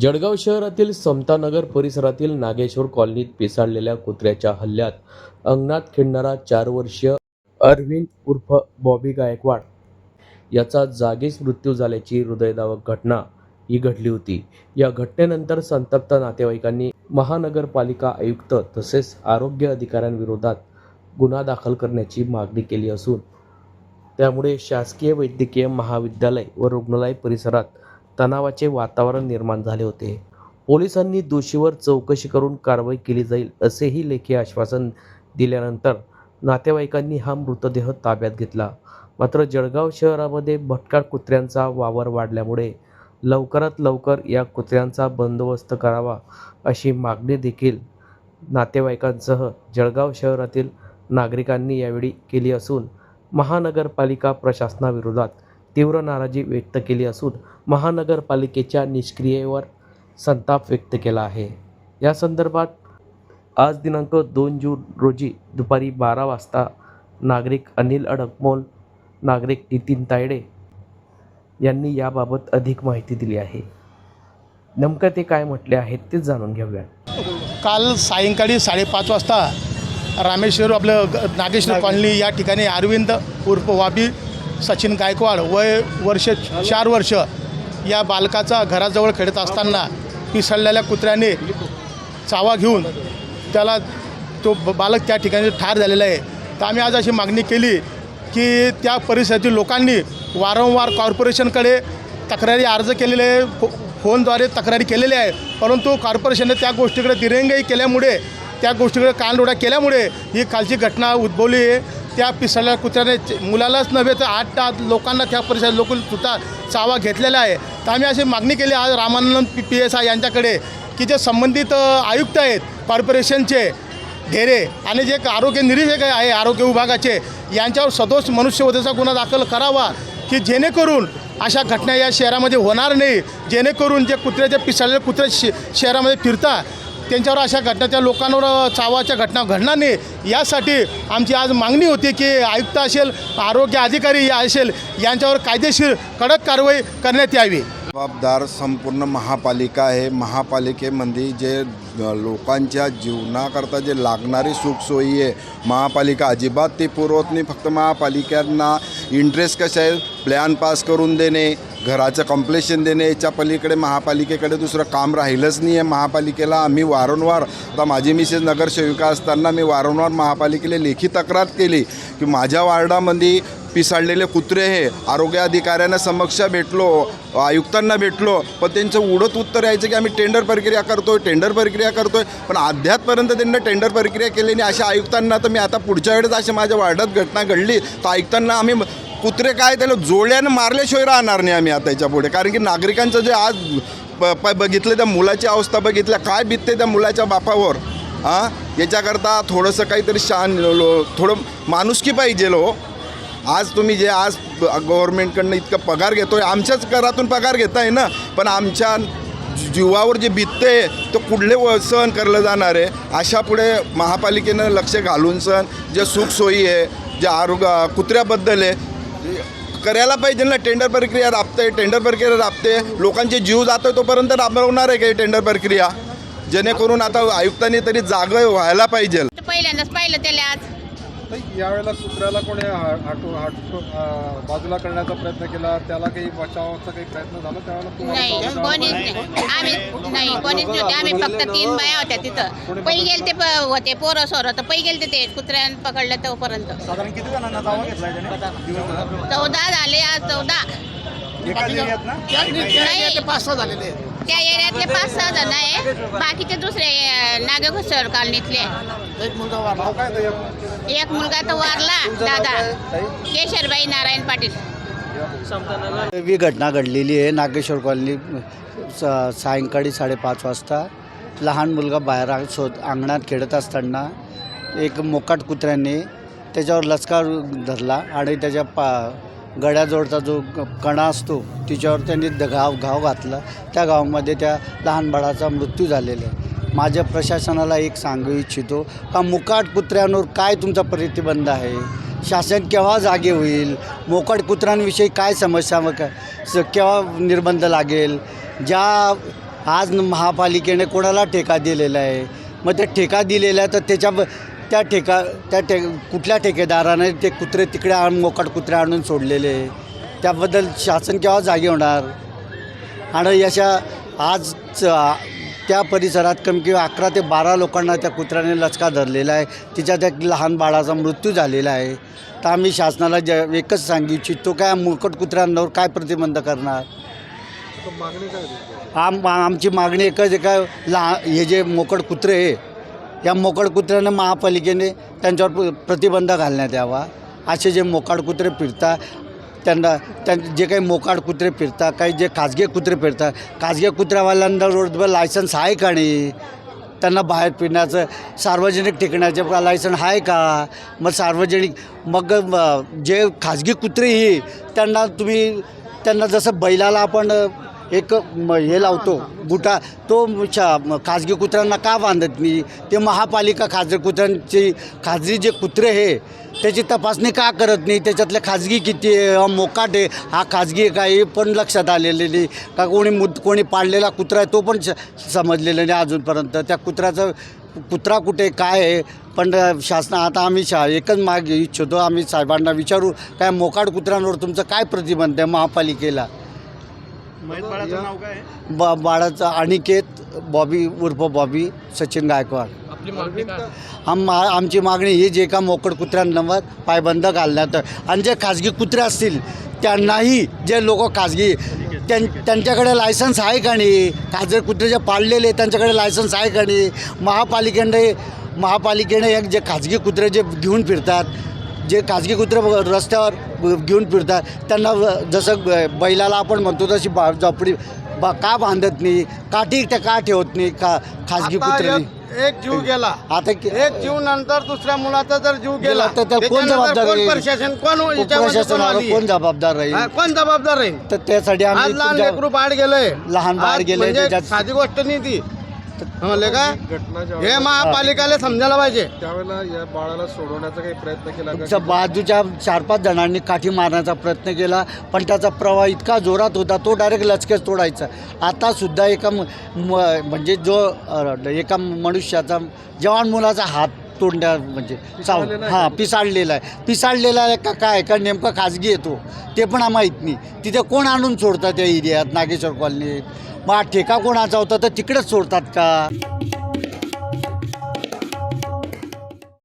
जळगाव शहरातील समतानगर परिसरातील नागेश्वर कॉलनीत पिसाळलेल्या कुत्र्याच्या हल्ल्यात अंगणात खेळणारा चार वर्षीय अरविंद उर्फ बॉबी गायकवाड याचा जागीच मृत्यू झाल्याची हृदयदावक घटना ही घडली होती. या घटनेनंतर संतप्त नातेवाईकांनी महानगरपालिका आयुक्त तसेच आरोग्य अधिकाऱ्यांविरोधात गुन्हा दाखल करण्याची मागणी केली असून त्यामुळे शासकीय वैद्यकीय महाविद्यालय व रुग्णालय परिसरात तणावाचे वातावरण निर्माण झाले होते. पोलिसांनी दोषीवर चौकशी करून कारवाई केली जाईल असेही लेखी आश्वासन दिल्यानंतर नातेवाईकांनी हा मृतदेह ताब्यात घेतला. मात्र जळगाव शहरामध्ये भटका कुत्र्यांचा वावर वाढल्यामुळे लवकरात लवकर या कुत्र्यांचा बंदोबस्त करावा अशी मागणी देखील नातेवाईकांसह जळगाव शहरातील नागरिकांनी यावेळी केली असून महानगरपालिका प्रशासनाविरोधात तीव्र नाराजी व्यक्त केली असून महानगरपालिकेच्या निष्क्रियेवर संताप व्यक्त केला आहे. या संदर्भात आज दिनांक दोन जून रोजी दुपारी बारा वाजता नागरिक अनिल अडकमोल नागरिक नितीन तायडे यांनी याबाबत अधिक माहिती दिली आहे. नेमकं ते काय म्हटले आहेत ते जाणून घेऊया काल सायंकाळी साडेपाच वाजता रामेश्वर आपलं ग- नागेश्वर. कॉलनी या ठिकाणी अरविंद उर्फ वाबी सचिन गायकवाड वय वर्ष चार वर्ष या बालकाचा घराजवळ खेळत असताना पिसळलेल्या कुत्र्याने चावा घेऊन त्याला तो बालक त्या ठिकाणी ठार झालेला आहे. तर आम्ही आज अशी मागणी केली की त्या परिसरातील लोकांनी वारंवार कॉर्पोरेशनकडे तक्रारी अर्ज केलेले आहे फो फोनद्वारे तक्रारी केलेली आहे. परंतु कॉर्पोरेशनने त्या गोष्टीकडे दिरंगाई केल्यामुळे त्या गोष्टीकडे कानडोडा केल्यामुळे ही कालची घटना उद्भवली आहे. त्या पिसळल्या कुत्र्याने मुलालाच नव्हे तर आठ आठ लोकांना त्या परिसरात लोक सुद्धा चावा घेतलेला आहे. तर आम्ही अशी मागणी केली आज Ramanand P P S I यांच्याकडे की जे संबंधित आयुक्त आहेत कॉर्पोरेशनचे घेरे आणि जे आरोग्य निरीक्षक आहे आरोग्य विभागाचे यांच्यावर सदोष मनुष्यवधेचा गुन्हा दाखल करावा की जेणेकरून अशा घटना या शहरामध्ये होणार नाही. जेणेकरून जे कुत्र्याचे पिसाळलेले कुत्रे शे शहरामध्ये फिरता त्यांच्यावर अशा घटना त्या लोकांवर चावाच्या घटना घडणार नाही. यासाठी आमची आज मागणी होती की आयुक्त असेल आरोग्य अधिकारी या असेल यांच्यावर कायदेशीर कडक कारवाई करण्यात यावी. जबाबदार संपूर्ण महापालिका आहे. महापालिकेमध्ये जे लोकांच्या जीवनाकरता जे लागणारी सुखसोयी आहे महापालिका अजिबात ती पुरवत नाही. फक्त महापालिकांना इंटरेस्ट कसे आहे प्लॅन पास करून देणे घराचं कम्प्लेशन देणे याच्या पलीकडे महापालिकेकडे दुसरं काम राहिलंच नाही आहे महापालिकेला आम्ही वारंवार आता माझी मिसेस नगरसेविका असताना मी वारंवार महापालिकेला लेखी तक्रार केली की माझ्या वार्डामध्ये पिसाळलेले कुत्रे हे आरोग्य अधिकाऱ्यांना समक्ष भेटलो आयुक्तांना भेटलो पण त्यांचं उडत उत्तर यायचं की आम्ही टेंडर प्रक्रिया करतो आहे टेंडर प्रक्रिया करतो आहे पण अद्यापपर्यंत त्यांना टेंडर प्रक्रिया केली नाही. अशा आयुक्तांना तर मी आता पुढच्या वेळेस अशा माझ्या वार्डात घटना घडली तर आयुक्तांना आम्ही कुत्रे काय त्याला जोड्यानं मारल्याशिवाय राहणार नाही आम्ही आता याच्यापुढे. कारण की नागरिकांचं जे आज ब प बघितलं त्या मुलाची अवस्था बघितल्या काय बितते त्या मुलाच्या बापावर? हां याच्याकरता थोडंसं काहीतरी शान लो- थोडं माणुसकी पाहिजे हो आज तुम्ही जे आज गव्हर्नमेंटकडनं इतकं पगार घेतोय आमच्याच करातून पगार घेताय ना? पण आमच्या जीवावर जे बितते तो कुठले व सहन करलं जाणार आहे? अशा पुढे महापालिकेनं लक्ष घालून सण जे सुखसोयी आहे जे आरोग्य कुत्र्याबद्दल आहे करायला पाहिजे ना टेंडर प्रक्रिया राबते टेंडर प्रक्रिया राबते. लोकांचे जीव जातो तोपर्यंत राबवणार आहे काही टेंडर प्रक्रिया. जेणेकरून आता आयुक्तांनी तरी जागा व्हायला पाहिजे. पहिल्यांदाच पाहिलं त्याला आज. यावेळेला कुत्र्याला कोणी हा- हाटू हाटू बाजूला करण्याचा प्रयत्न केला त्याला काही बचावाचा काही प्रयत्न झाला त्यावेळेला नाही बचाव- कोणीच नाही. आम्ही नाही. कोणीच नव्हते. आम्ही फक्त तीन बाया होत्या तिथं. पै गेले ते प- होते पोरं सोरं तर पै गेले ते कुत्र्यानं पकडलं तोपर्यंत. साधारण किती जणांना दावा घेतलाय त्याने? दिवसभरात? चौदा झाले आज चौदा. एकाच एरियात ना? नाही. पाच सहा झालेले आहेत. त्या एरियातले पाच सहा जण आहे. बाकीचे दुसरे नागेघोसर कॉलनीतले. नाव काय ते एक- एक मुलगा तर वारला दादा. केशरबाई नारायण पाटील. ही घटना घडलेली आहे. नागेश्वर कॉलनी स- सायंकाळी साडेपाच वाजता लहान मुलगा बाहेर आ- शोध अंगणात खेळत असताना एक मोकाट कुत्र्याने त्याच्यावर लचका धरला आणि त्याच्या पा गळ्याजवळचा जो क- कणा असतो तिच्यावर त्यांनी द- घाव घाव घातला. त्या गावामध्ये त्या लहान बाळाचा मृत्यू झालेला आहे. माझ्या प्रशासनाला एक सांगू इच्छितो का मुकाट कुत्र्यांवर काय तुमचा प्रतिबंध आहे? शासन केव्हा जागे होईल? मोकाट कुत्र्यांविषयी काय समस्या मग स- केव्हा निर्बंध लागेल? ज्या आज महापालिकेने कोणाला ठेका दिलेला आहे मग ते ठेका दिलेला आहे तर त्याच्या त्या ठेका त्या ठे कुठल्या ठेकेदाराने ते कुत्रे तिकडे आण मोकाट कुत्रे आणून सोडलेले आहे? त्याबद्दल शासन केव्हा जागे होणार? आणि याच्या आज त्या परिसरात कमी किंवा अकरा ते बारा लोकांना त्या कुत्र्याने लचका धरलेला आहे. तिच्यात एक लहान बाळाचा मृत्यू झालेला आहे. तर आम्ही शासनाला ज एकच सांगू इच्छितो काय मुळकट कुत्र्यांवर काय प्रतिबंध करणार? आम आमची मागणी एकच आहे लहा हे जे मोकड कुत्रे आहे या मोकड कुत्र्यानं महापालिकेने त्यांच्यावर प्र- प्रतिबंध घालण्यात यावा. असे जे मोकाड कुत्रे फिरतात त्यांना त्यां जे काही मोकाड कुत्रे फिरतात काही जे खाजगी कुत्रे फिरतात खाजगी कुत्र्यावाल्यांना रोडवर लायसन्स आहे का नाही? त्यांना बाहेर फिरण्याचं सार्वजनिक ठिकाणाचे लायसन आहे का? मग सार्वजनिक मग जे खाजगी कुत्रे ही त्यांना तुम्ही त्यांना जसं बैलाला आपण एक म, हे लावतो बुटा. तो शा खाजगी कुत्र्यांना का बांधत नाही ते महापालिका खाजगी कुत्र्यांची खाजगी जे कुत्रे हे त्याची तपासणी का करत नाही? त्याच्यातले खाजगी किती आहे? हा मोकाट आहे. हा खाजगी आहे पण लक्षात आलेले नाही का कोणी मुद कोणी पाळलेला कुत्रा आहे तो पण स- समजलेला नाही अजूनपर्यंत. त्या कुत्र्याचं कुत्रा कुठे काय आहे? पण शासना आता आम्ही शा एकच माग इच्छितो. आम्ही साहेबांना विचारू काय मोकाट कुत्र्यांवर तुमचं काय प्रतिबंध आहे महापालिकेला? बाळाचं नाव काय आहे? बा बाळाचा अनिकेत बॉबी उर्फ बॉबी सचिन गायकवाड. आपली मागणी काय? आम आमची मागणी ही जे का मोकड कुत्र्यांवर पायबंद घालण्यात आणि जे खाजगी कुत्रे असतील त्यांनाही जे लोक खाजगी त्यां त्यांच्याकडे लायसन्स आहे का नाही? खाजगी कुत्रे जे पाळलेले त्यांच्याकडे लायसन्स आहे का नाही? महापालिकेने महापालिकेने एक जे खाजगी कुत्रे जे घेऊन फिरतात जे खाजगी कुत्रे रस्त्यावर घेऊन फिरतात त्यांना जसं बैलाला आपण म्हणतो तशी बा झोपडी बा का बांधत नाही? काठी त्या का ठेवत नाही का खाजगी कुत्र्यानी एक- जीव गेला. आता एक जीव नंतर दुसऱ्या मुलाचा जर जीव गेला तर कोण जबाबदार राहील? प्रशासन कोण याच्यामध्ये कोण जबाबदार हा, राहील कोण जबाबदार राहील? तर त्यासाठी आम्ही लहान लेकरू बाहेर गेलंय. लहान बाहेर गेलंय, म्हणजे साधी गोष्ट नाही ती. म्हणले का? घटना हे महापालिकाला समजायला पाहिजे. त्यावेळेला या बाळाला सोडवण्याचा काही प्रयत्न केला का? तुमच्या बाजूच्या चार पाच जणांनी काठी मारण्याचा प्रयत्न केला पण त्याचा प्रवाह इतका जोरात होता तो डायरेक्ट लचकेच तोडायचा. आता सुद्धा एका म- म- म्हणजे जो अ, एका मनुष्याचा जवान मुलाचा हात तोंड्या म्हणजे चाव पिसाळलेला आहे हां का? पिसाळलेला आहे. पिसाळलेला आहे का काय? का नेमका खाजगी येतो ते. पण आम्हाला माहीत नाही. तिथे कोण आणून सोडतात त्या एरियात नागेश्वर कॉलनीत? मग ठेका कोणाचा होता? तर तिकडेच सोडतात का?